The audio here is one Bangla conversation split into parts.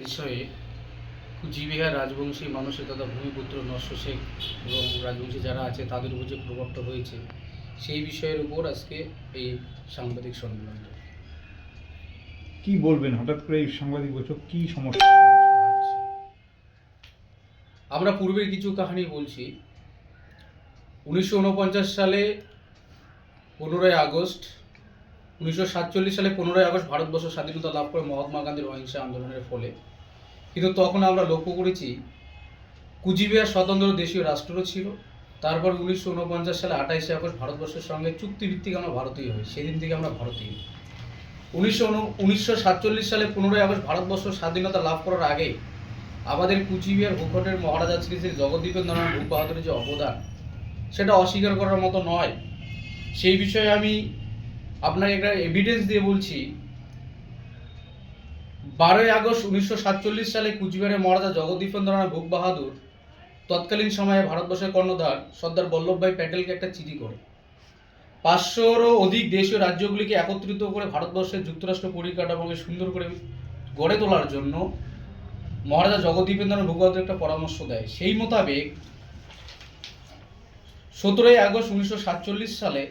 বিষয়ে কুচবিহার রাজবংশী মানুষের তথা ভূমিপুত্র নস্য শেখ এবং রাজবংশী যারা আছে তাদের উপর যে প্রভাবটা হয়েছে সেই বিষয়ের উপর আজকে এই সাংবাদিক সম্মেলনটা কি বলবেন? হঠাৎ করে এই সাংবাদিক বৈঠক কি সমস্যা। আমরা পূর্বের কিছু কাহিনী বলছি। উনিশশো উনপঞ্চাশ সালে পনেরোই আগস্ট উনিশশো সাতচল্লিশ সালে পনেরোই আগস্ট ভারতবর্ষ স্বাধীনতা লাভ করে মহাত্মা গান্ধীর অহিংসা আন্দোলনের ফলে কিন্তু তখন আমরা লক্ষ্য করেছি, কুচবিহার স্বতন্ত্র দেশীয় রাষ্ট্রও ছিল। তারপর উনিশশো উনপঞ্চাশ সালে আঠাইশে আগস্ট ভারতবর্ষের সঙ্গে চুক্তিভিত্তিক আমরা ভারতীয় হই, সেদিন থেকে আমরা ভারতীয় উনিশশো উনিশশো সাতচল্লিশ সালে পনেরোই আগস্ট ভারতবর্ষ স্বাধীনতা লাভ করার আগে আমাদের কুচবিহার ভূখণ্ডের মহারাজা শ্রী শ্রী জগদ্দীপের নারায়ণ ভূপ বাহাদুরের যে অবদান, সেটা অস্বীকার করার মতো নয়। সেই বিষয়ে আমি আপনাকে একটা এভিডেন্স দিয়ে বলছি। বারোই আগস্ট উনিশশো সাতচল্লিশ সালে কুচবিহারের মহারাজা জগদীপেন্দ্র নারায়ণ ভূপ বাহাদুর তৎকালীন সময়ে ভারতবর্ষের কর্ণধার সর্দার বল্লভভাই প্যাটেলকে একটা চিঠি করে। পাঁচশোরও অধিক দেশীয় রাজ্যগুলিকে একত্রিত করে ভারতবর্ষের যুক্তরাষ্ট্র পরিকাঠামোকে সুন্দর করে গড়ে তোলার জন্য মহারাজা জগদীপেন্দ্র ভূপবাদুর একটা পরামর্শ দেয়। সেই মোতাবেক সতেরোই আগস্ট উনিশশো সাতচল্লিশ সালে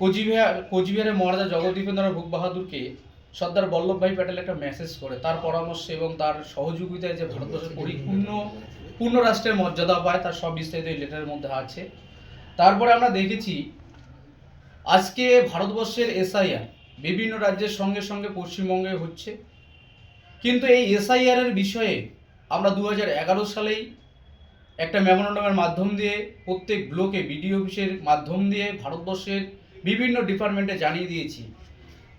কোচবিহার কোচবিহারের মহারাজা জগদীপেন্দ্র ভূপ বাহাদুরকে সর্দার বল্লভভাই প্যাটেল একটা মেসেজ করে। তার পরামর্শে এবং তার সহযোগিতায় যে ভারতবর্ষের পরিপূর্ণ পূর্ণ রাষ্ট্রের মর্যাদা পায়, তার সব বিস্তারিত এই লেটারের মধ্যে আছে। তারপরে আমরা দেখেছি, আজকে ভারতবর্ষের এসআইআর বিভিন্ন রাজ্যের সঙ্গে সঙ্গে পশ্চিমবঙ্গে হচ্ছে। কিন্তু এই এসআইআর এর বিষয়ে আমরা দু এগারো সালেই একটা মেমোরান্ডামের মাধ্যম দিয়ে, প্রত্যেক ব্লকে বিডিও অফিসের মাধ্যম দিয়ে ভারতবর্ষের বিভিন্ন ডিপার্টমেন্টে জানিয়ে দিয়েছি।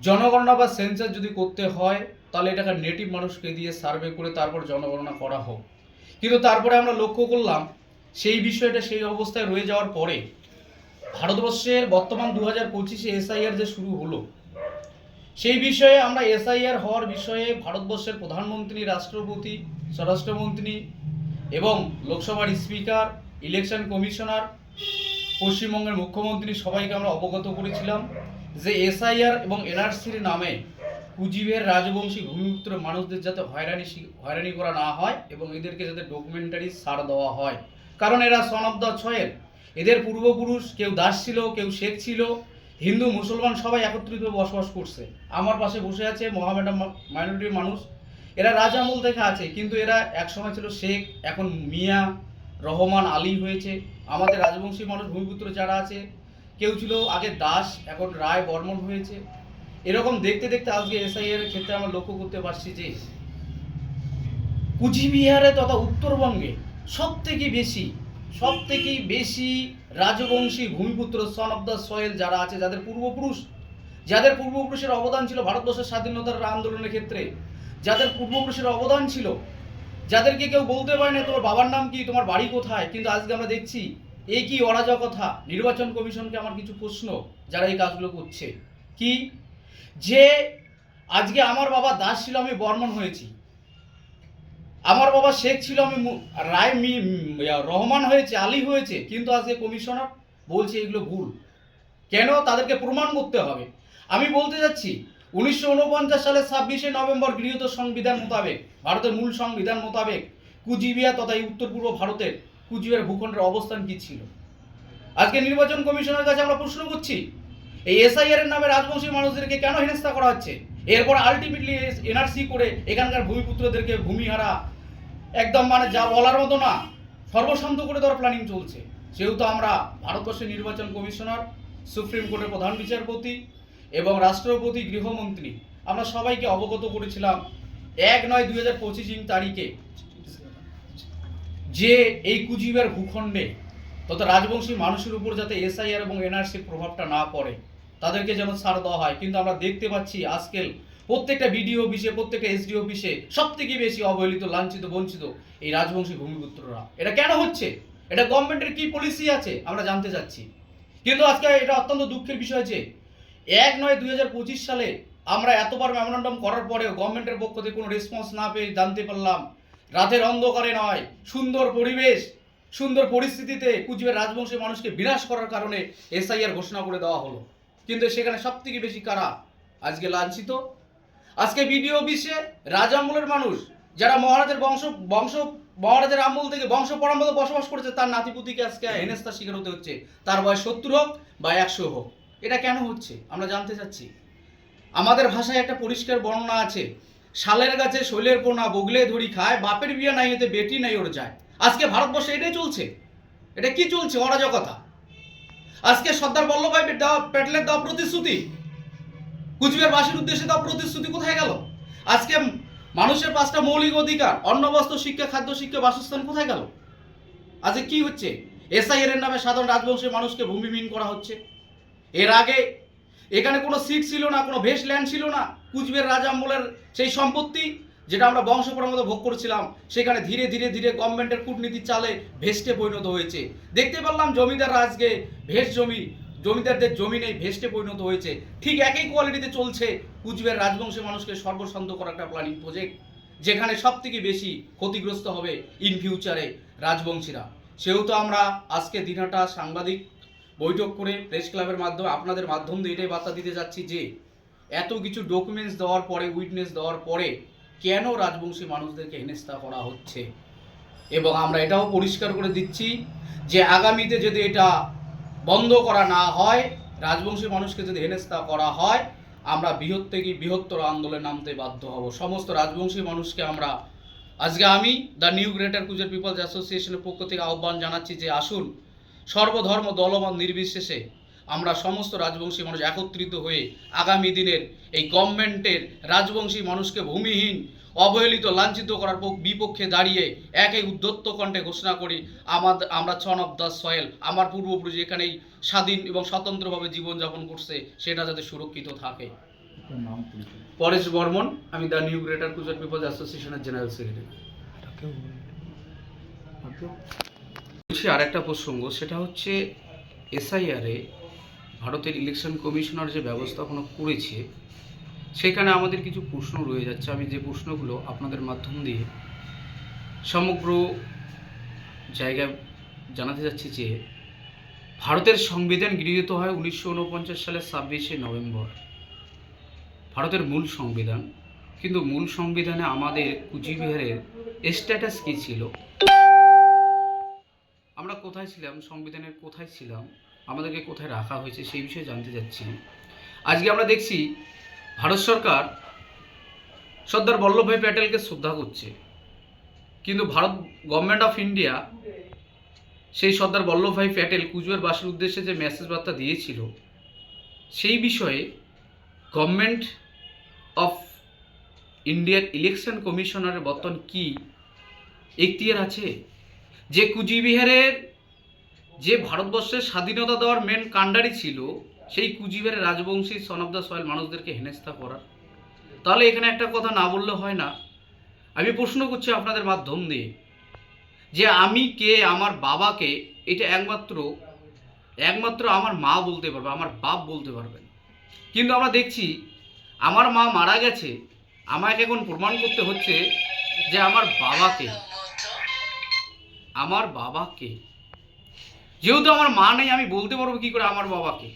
জনগণনা বা সেন্সাস যদি করতে হয়, তাহলে এটাকে নেটিভ মানুষকে দিয়ে সার্ভে করে তারপর জনগণনা করা হোক। কিন্তু তারপরে আমরা লক্ষ্য করলাম, সেই বিষয়টা সেই অবস্থায় রয়ে যাওয়ার পরে ভারতবর্ষের বর্তমান দু হাজার পঁচিশে এসআইআর যে শুরু হলো, সেই বিষয়ে আমরা এসআইআর হওয়ার বিষয়ে ভারতবর্ষের প্রধানমন্ত্রী, রাষ্ট্রপতি, স্বরাষ্ট্রমন্ত্রী এবং লোকসভার স্পিকার ইলেকশন কমিশনার পশ্চিমবঙ্গের মুখ্যমন্ত্রী সবাইকে আমরা অবগত করেছিলাম। যে এসআইআর এবং এনআরসির নামে কুজিবের রাজবংশী ভূমিপুত্র মানুষদের যাতে হয়রানি হয়রানি করা না হয় এবং এদেরকে যাতে ডকুমেন্টারি সার দেওয়া হয়। কারণ এরা সন অফ দ্য ছয়ের এদের পূর্বপুরুষ, কেউ দাস ছিল, কেউ শেখ ছিল। হিন্দু, মুসলমান সবাই একত্রিত বসবাস করছে। আমার পাশে বসে আছে মহামেডাম মাইনরিটির মানুষ। এরা রাজামূল থেকে আছে, কিন্তু এরা একসময় ছিল শেখ, এখন মিয়া, রহমান আলী হয়েছে। আমাদের রাজবংশী মানুষ, ভূমিপুত্র যারা আছে কেউ ছিল আগে দাস, এখন রায় বর্মন হয়েছে। এরকম দেখতে দেখতে আজকে এসআইআর এর ক্ষেত্রে আমরা লক্ষ্য করতে পারছি যে, কুচবিহারে তথা উত্তরবঙ্গে সব থেকে বেশি সব থেকে বেশি রাজবংশী ভূমিপুত্র সন অফ দ্য সয়েল যারা আছে, যাদের পূর্বপুরুষ, যাদের পূর্বপুরুষের অবদান ছিল ভারতবর্ষের স্বাধীনতার আন্দোলনের ক্ষেত্রে, যাদের পূর্বপুরুষের অবদান ছিল, যাদেরকে কেউ বলতে পারে না তোমার বাবার নাম কি, তোমার বাড়ি কোথায়, কিন্তু আজকে আমরা দেখছি এই কি অরাজকতা নির্বাচন কমিশনকে আমার কিছু প্রশ্ন যারা এই কাজগুলো করছে। কি? যে আজকে আমার বাবা দাস ছিল, আমি বর্মন হয়েছি। আমার বাবা শেখ ছিল, আমি রায় মি রহমান হয়েছে, আলী হয়েছে, কিন্তু আজকে কমিশনার বলছে এগুলো ভুল। কেন? তাদেরকে প্রমাণ করতে হবে। আমি বলতে যাচ্ছি, উনিশশো উনপঞ্চাশ সালের ছাব্বিশে নভেম্বর গৃহীত সংবিধান মোতাবেক, ভারতের মূল সংবিধান মোতাবেক, কুচবিহার তথা উত্তর পূর্ব ভারতের কুচবিহার ভূখণ্ডের অবস্থান কি ছিল? আজকে নির্বাচন কমিশনের কাছে আমরা প্রশ্ন করছি, এই এসআইআর এর নামে রাজবংশী মানুষদেরকে কেন হেনস্থা করা হচ্ছে? এরপর আলটিমেটলি এনআরসি করে এখানকার ভূমিপুত্রদেরকে ভূমিহারা একদম মানে যা বলার মতো না, সর্বশান্ত করে দেওয়ার প্ল্যানিং চলছে। যেহেতু আমরা ভারতবর্ষের নির্বাচন কমিশনার, সুপ্রিম কোর্টের প্রধান বিচারপতি এবং রাষ্ট্রপতি, গৃহমন্ত্রী, আমরা সবাইকে অবগত করেছিলাম এক নয় দুই হাজার পঁচিশ তারিখে যে এই কুচবিহার ভূখণ্ডে তথা রাজবংশী মানুষের উপর যাতে এসআইআর এবং এনআরসির প্রভাবটা না পড়ে, তাদেরকে যেন ছাড় দেওয়া হয়। কিন্তু আমরা দেখতে পাচ্ছি আজকাল প্রত্যেকটা বিডিও অফিসে, প্রত্যেকটা এসডি অফিসে সব থেকে বেশি অবহেলিত, লাঞ্ছিত, বঞ্চিত এই রাজবংশী ভূমিপুত্ররা। এটা কেন হচ্ছে? এটা গভর্নমেন্টের কি পলিসি আছে? আমরা জানতে চাচ্ছি। কিন্তু আজকে এটা অত্যন্ত দুঃখের বিষয় যে এক নয় দুই সালে আমরা এতবার মেমোরান্ডাম করার পরেও গভর্নমেন্টের পক্ষ থেকে কোনো রেসপন্স না পেয়ে জানতে পারলাম রাতের অন্ধকারে নয়, সুন্দর পরিবেশ, সুন্দর পরিস্থিতিতে কুচবিহার রাজবংশের মানুষকে বিনাশ করার কারণে এসআইআর ঘোষণা করে দেওয়া হলো। কিন্তু সেখানে সব থেকে বেশি কারা আজকে লাঞ্ছিত? আজকে বিডিও বিশ্বে রাজামলের মানুষ, যারা মহারাজের বংশ বংশ, মহারাজের আমল থেকে বংশ পরম্পরা বসবাস করেছে, তার নাতিপুতিকে আজকে হেনেস্তার শিকার হতে হচ্ছে। তার বয়স সত্তর হোক বা একশো হোক। এটা কেন হচ্ছে? আমরা জানতে চাচ্ছি। আমাদের ভাষায় একটা পরিষ্কার বর্ণনা আছে শালের গাছে শৈলের পোনা, বগলে ধরি খায়, বাপের বিয়ে নাই, এতে বেটি নাই, ওর যায়। আজকে ভারতবর্ষে এটাই চলছে। এটা কি চলছে? অরাজকতা আজকে সর্দার বল্লভভাই দেওয়া প্যাটেলের দেওয়া প্রতিশ্রুতি, কুচবিহার বাসীর উদ্দেশ্যে দেওয়া প্রতিশ্রুতি কোথায় গেল? আজকে মানুষের পাঁচটা মৌলিক অধিকার অন্ন বস্ত্র শিক্ষা, খাদ্য, শিক্ষা, বাসস্থান কোথায় গেল? আজকে কি হচ্ছে? এসআইআর এর নামে সাধারণ রাজবংশের মানুষকে ভূমিহীন করা হচ্ছে। এর আগে এখানে কোনো সিট ছিল না, কোনো ভেস্ট ল্যান্ড ছিল না। কুচবিহার রাজা আমলের সেই সম্পত্তি যেটা আমরা বংশ পরম্পরা ভোগ করেছিলাম, সেখানে ধীরে ধীরে ধীরে গভর্নমেন্টের কূটনীতির চালে ভেস্টে পরিণত হয়েছে। দেখতে পারলাম জমিদাররা আজকে ভেস্ট জমি, জমিদারদের জমি নেই, ভেস্টে পরিণত হয়েছে। ঠিক একই কোয়ালিটিতে চলছে কুচবিহার রাজবংশের মানুষকে সর্বশান্ত করা একটা প্ল্যানিং প্রজেক্ট যেখানে সব থেকে বেশি ক্ষতিগ্রস্ত হবে ইন ফিউচারে রাজবংশীরা। সেহেতু আমরা আজকে দিনাটা সাংবাদিক বৈঠক করে প্রেস ক্লাবের মাধ্যমে আপনাদের মাধ্যম দিয়ে এটাই বার্তা দিতে যাচ্ছি যে এত কিছু ডকুমেন্টস দেওয়ার পরে উইটনেস দেওয়ার পরে কেন রাজবংশী মানুষদেরকে হেনস্থা করা হচ্ছে? এবং আমরা এটাও পরিষ্কার করে দিচ্ছি যে আগামীতে যদি এটা বন্ধ করা না হয়, রাজবংশী মানুষকে যদি হেনস্থা করা হয়, আমরা বৃহৎ থেকে বৃহত্তর আন্দোলনে নামতে বাধ্য হব। সমস্ত রাজবংশী মানুষকে আমরা, আজকে আমি দ্য নিউ গ্রেটার কুজের পিপলস অ্যাসোসিয়েশনের পক্ষ থেকে আহ্বান জানাচ্ছি যে আসুন, সর্বধর্ম দলমত নির্বিশেষে আমরা সমস্ত রাজবংশী মানুষ একত্রিত হয়ে আগামী দিনের এই গভর্নমেন্টের রাজবংশী মানুষকে ভূমিহীন অবহেলিত লাঞ্ছিত করার বিপক্ষে দাঁড়িয়ে একই উদ্ধত্ত কণ্ঠে ঘোষণা করি আমাদের আমরা ছন অফ দ্য সয়েল আমার পূর্বপুরুষ এখানেই স্বাধীন এবং স্বতন্ত্রভাবে জীবনযাপন করছে সেটা যাতে সুরক্ষিত থাকে। পরেশ বর্মন আমি দ্য নিউ গ্রেটার কুজার পিপলস অ্যাসোসিয়েশনের জেনারেল সেক্রেটারি। আর একটা প্রসঙ্গ সেটা হচ্ছে এসআইআরে ভারতের ইলেকশন কমিশনার যে ব্যবস্থাপনা করেছে, সেখানে আমাদের কিছু প্রশ্ন রয়ে যাচ্ছে। আমি যে প্রশ্নগুলো আপনাদের মাধ্যম দিয়ে সমগ্র জায়গায় জানাতে যাচ্ছি যে, ভারতের সংবিধান গৃহীত হয় উনিশশো উনপঞ্চাশ সালের ছাব্বিশে নভেম্বর। ভারতের মূল সংবিধান, কিন্তু মূল সংবিধানে আমাদের কুচবিহারের স্ট্যাটাস কী ছিল? আমরা কোথায় ছিলাম? সংবিধানের কোথায় ছিলাম? আমাদেরকে কোথায় রাখা হয়েছে সেই বিষয়ে জানতে চাচ্ছি আজকে আমরা দেখছি ভারত সরকার সর্দার বল্লভভাই প্যাটেলকে শ্রদ্ধা করছে। কিন্তু ভারত গভর্নমেন্ট অফ ইন্ডিয়া সেই সর্দার বল্লভভাই প্যাটেল কুচবিহারবাসীর উদ্দেশ্যে যে মেসেজ বার্তা দিয়েছিল, সেই বিষয়ে গভর্নমেন্ট অফ ইন্ডিয়ার ইলেকশন কমিশনারের বর্তমান কি এখতিয়ার আছে? যে কুচবিহারের যে ভারতবর্ষের স্বাধীনতা দেওয়ার মেন কাণ্ডারি ছিল, সেই কুচবিহারের Rajbanshi son of the soil মানুষদেরকে হেনস্থা করার তাহলে এখানে একটা কথা না বললে হয় না আমি প্রশ্ন করছি আপনাদের মাধ্যম দিয়ে যে আমি কে, আমার বাবাকে, এটা একমাত্র একমাত্র আমার মা বলতে পারবে, আমার বাপ বলতে পারবে না। কিন্তু আমরা দেখছি, আমার মা মারা গেছে, আমাকে এখন প্রমাণ করতে হচ্ছে যে আমার বাবাকে আমার বাবাকে যেহেতু আমার মা নেই, আমি বলতে পারব কি করে আমার বাবাকে?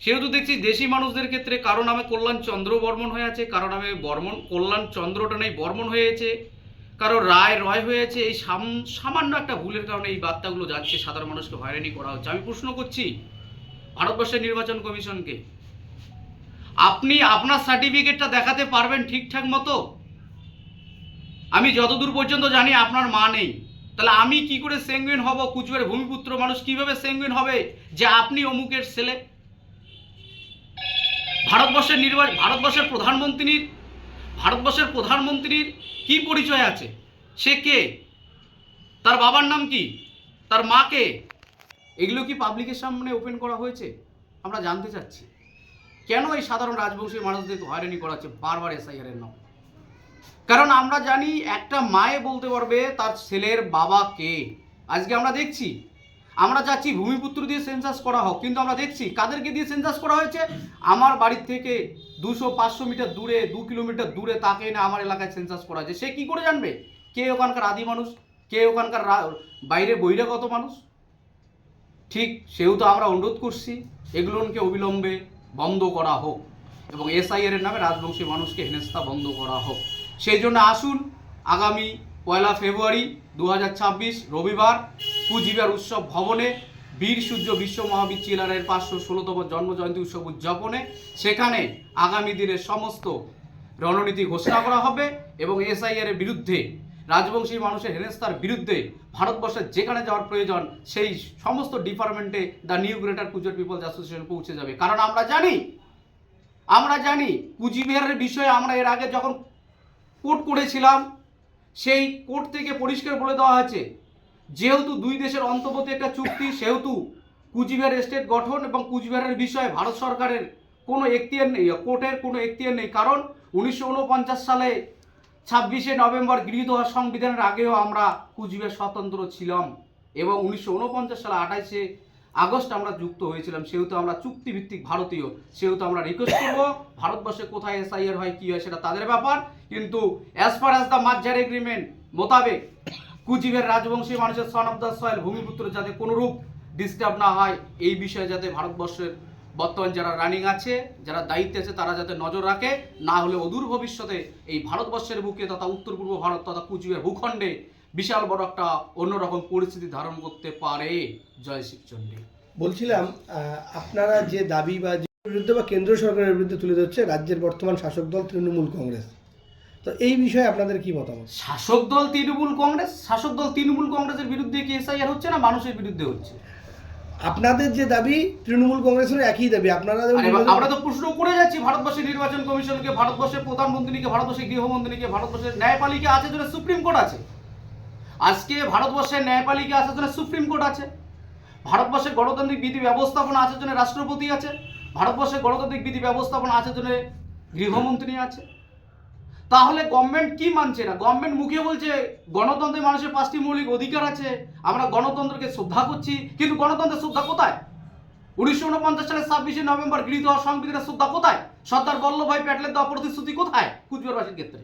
সেহেতু দেখছি দেশি মানুষদের ক্ষেত্রে কারও নামে কল্যাণ চন্দ্র বর্মন হয়ে আছে, কারও নামে বর্মন কল্যাণ চন্দ্রটা নেই বর্মন হয়েছে কারও রায় রয় হয়েছে এই সাম- সামান্য একটা ভুলের কারণে এই বার্তাগুলো যাচ্ছে, সাধারণ মানুষকে হয়রানি করা হচ্ছে। আমি প্রশ্ন করছি ভারতবর্ষের নির্বাচন কমিশনকে, আপনি আপনার সার্টিফিকেটটা দেখাতে পারবেন ঠিকঠাক মতো? আমি যতদূর পর্যন্ত জানি আপনার মা নেই। তাহলে আমি কি করে সেঙ্গুইন হব? কুচবিহারের ভূমিপুত্র মানুষ কীভাবে সেঙ্গুইন হবে? যে আপনি অমুকের ছেলে। ভারতবর্ষের নির্বাচন ভারতবর্ষের প্রধানমন্ত্রীর ভারতবর্ষের প্রধানমন্ত্রীর কি পরিচয় আছে? সে কে? তার বাবার নাম কি? তার মা কে? এগুলো কি পাবলিকের সামনে ওপেন করা হয়েছে? আমরা জানতে চাচ্ছি। কেন এই সাধারণ রাজবংশী মানুষদেরকে হয়রানি করা হচ্ছে? বারবার এসআইআর এর নাম। কারণ আমরা জানি একটা মায়ে বলতে পারবে তার ছেলের বাবা কে। আজকে আমরা দেখছি। আমরা চাচ্ছি ভূমিপুত্র দিয়ে সেন্সাস করা হোক, কিন্তু আমরা দেখছি কাদেরকে দিয়ে সেন্সাস করা হয়েছে? আমার বাড়ির থেকে দুশো পাঁচশো মিটার দূরে, দু কিলোমিটার দূরে তাকে এনে আমার এলাকায় সেন্সাস করা হয়েছে। সে কি করে জানবে? কে ওখানকার আদি মানুষ? কে ওখানকার বাইরে বহিরাগত মানুষ? ঠিক সেহেতু আমরা অনুরোধ করছি, এগুলোকে অবিলম্বে বন্ধ করা হোক এবং এসআইআর এর নামে রাজবংশী মানুষকে হেনস্থা বন্ধ করা হোক। সেই জন্য আসুন আগামী পয়লা ফেব্রুয়ারি দু হাজার ছাব্বিশ রবিবার কুচবিহার উৎসব ভবনে বীর সূর্য বিশ্ব মহাবীর চিলারের পাঁচশো ষোলোতম জন্মজয়ন্তী উৎসব উদযাপনে সেখানে আগামী দিনের সমস্ত রণনীতি ঘোষণা করা হবে এবং এসআইআর এর বিরুদ্ধে রাজবংশী মানুষের হেনস্থার বিরুদ্ধে ভারতবর্ষের যেখানে যাওয়ার প্রয়োজন সেই সমস্ত ডিপার্টমেন্টে দ্য নিউ গ্রেটার কুচর পিপলস অ্যাসোসিয়েশন পৌঁছে যাবে। কারণ আমরা জানি আমরা জানি কুচবিহারের বিষয়ে আমরা এর আগে যখন কোর্ট করেছিলাম, সেই কোর্ট থেকে পরিষ্কার বলে দেওয়া হয়েছে যেহেতু দুই দেশের অন্তর্বর্তী একটা চুক্তি, সেহেতু কুচবিহার স্টেট গঠন এবং কুচবিহারের বিষয়ে ভারত সরকারের কোনো এখতিয়ার নেই, কোর্টের কোনো এখতিয়ার নেই। কারণ উনিশশো উনপঞ্চাশ সালে ছাব্বিশে নভেম্বর গৃহীত হওয়া সংবিধানের আগেও আমরা কুচবিহার স্বতন্ত্র ছিলাম এবং উনিশশো উনপঞ্চাশ সালে আঠাইশে আগস্ট আমরা যুক্ত হয়েছিলাম, সেহেতু আমরা চুক্তিভিত্তিক ভারতীয়, সেহেতু আমরা রিকোয়েস্ট করব, ভারতবর্ষে কোথায় এসআইআর হয়, কি হয় সেটা তাদের ব্যাপার। কিন্তু as far as the merger agreement মোতাবেক, কুচবিহার রাজবংশী মানুষের সন অফ দ্য সয়েল ভূমিপুত্র যাতে কোনোরূপ ডিস্টার্ব না হয়, এই বিষয়ে যাতে ভারতবর্ষের বর্তমান যারা রানিং আছে, যারা দায়িত্বে আছে, তারা যাতে নজর রাখে, না হলে অদূর ভবিষ্যতে এই ভারতবর্ষের বুকে তথা উত্তর পূর্ব ভারত তথা কুচবিহার ভূখণ্ডে বিশাল বড় একটা অন্যরকম পরিস্থিতি ধারণ করতে পারে জয় শিবচন্ডী বলছিলাম আপনারা যে দাবি বা যে বিরুদ্ধে বা কেন্দ্র সরকারের বিরুদ্ধে তুলে ধরছে রাজ্যের বর্তমান শাসক দল তৃণমূল কংগ্রেস। তো এই বিষয়ে আপনাদের কি মতামত? শাসক দল তৃণমূল কংগ্রেস? শাসক দল তৃণমূল কংগ্রেসের বিরুদ্ধে কি এসআইআর হচ্ছে না মানুষের বিরুদ্ধে হচ্ছে? আপনাদের যে দাবি তৃণমূল কংগ্রেসের একই দাবি। আপনারা আমরা তো প্রশ্ন করে যাচ্ছি ভারতবর্ষের নির্বাচন কমিশনকে ভারতবর্ষের প্রধানমন্ত্রীকে ভারতবর্ষের গৃহমন্ত্রীকে ভারতবর্ষের ন্যায়পালিকা আছে সুপ্রিম কোর্ট আছে। আজকে ভারতবর্ষের ন্যায়পালিকা আছে জন্য সুপ্রিম কোর্ট আছে। ভারতবর্ষের গণতান্ত্রিক বিধি ব্যবস্থাপনা আছে জন্য রাষ্ট্রপতি আছে। ভারতবর্ষের গণতান্ত্রিক বিধি ব্যবস্থাপনা আছে জন্য গৃহমন্ত্রী আছে। তাহলে গভর্নমেন্ট কি মানছে না? গভর্নমেন্ট মুখে বলছে গণতন্ত্রে মানুষের পাঁচটি মৌলিক অধিকার আছে। আমরা গণতন্ত্রকে শ্রদ্ধা করছি। কিন্তু গণতন্ত্রের শ্রদ্ধা কোথায়? উনিশশো উনপঞ্চাশ সালের ছাব্বিশে নভেম্বর গৃহীত হওয়া সংবিধানের শ্রদ্ধা কোথায়? সর্দার বল্লভভাই প্যাটেলের দেওয়া প্রতিশ্রুতি কোথায়? কুচবিহারবাসীর ক্ষেত্রে।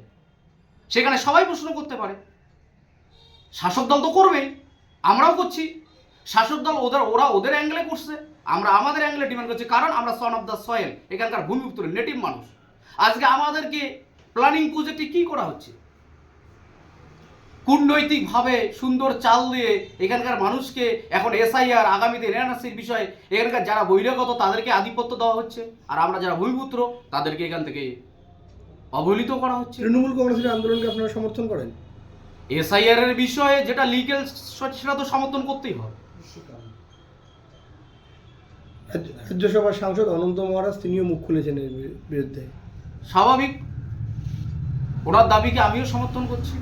সেখানে সবাই প্রশ্ন করতে পারে। শাসক দল তো করবেই, আমরাও করছি। শাসক দল ওদের, ওরা ওদের অ্যাঙ্গেলে করছে, আমরা আমাদের অ্যাঙ্গেলে ডিমান্ড করছি। কারণ আমরা সন অফ দ্য সয়েল এখানকার ভূমিপুত্র নেটিভ মানুষ। আজকে আমাদেরকে প্ল্যানিং প্রজেক্টে কি করা হচ্ছে? কূটনৈতিকভাবে সুন্দর চাল দিয়ে এখানকার মানুষকে এখন এসআইআর আগামী দিন এনআরসির বিষয়ে এখানকার যারা বহিরাগত, তাদেরকে আধিপত্য দেওয়া হচ্ছে। আর আমরা যারা ভূমিপুত্র, তাদেরকে এখান থেকে অবহেলিত করা হচ্ছে। তৃণমূল কংগ্রেসের আন্দোলনকে আপনারা সমর্থন করেন? এসআইআর এর বিষয়ে যেটা লিগেল সেটা তো সমর্থন করতেই হবে। রাজ্যসভার সাংসদ অনন্ত মহারাজ তিনিও মুখ খুলেছেন এর বিরুদ্ধে। স্বাভাবিক। ওনার দাবিকে আমিও সমর্থন করছি।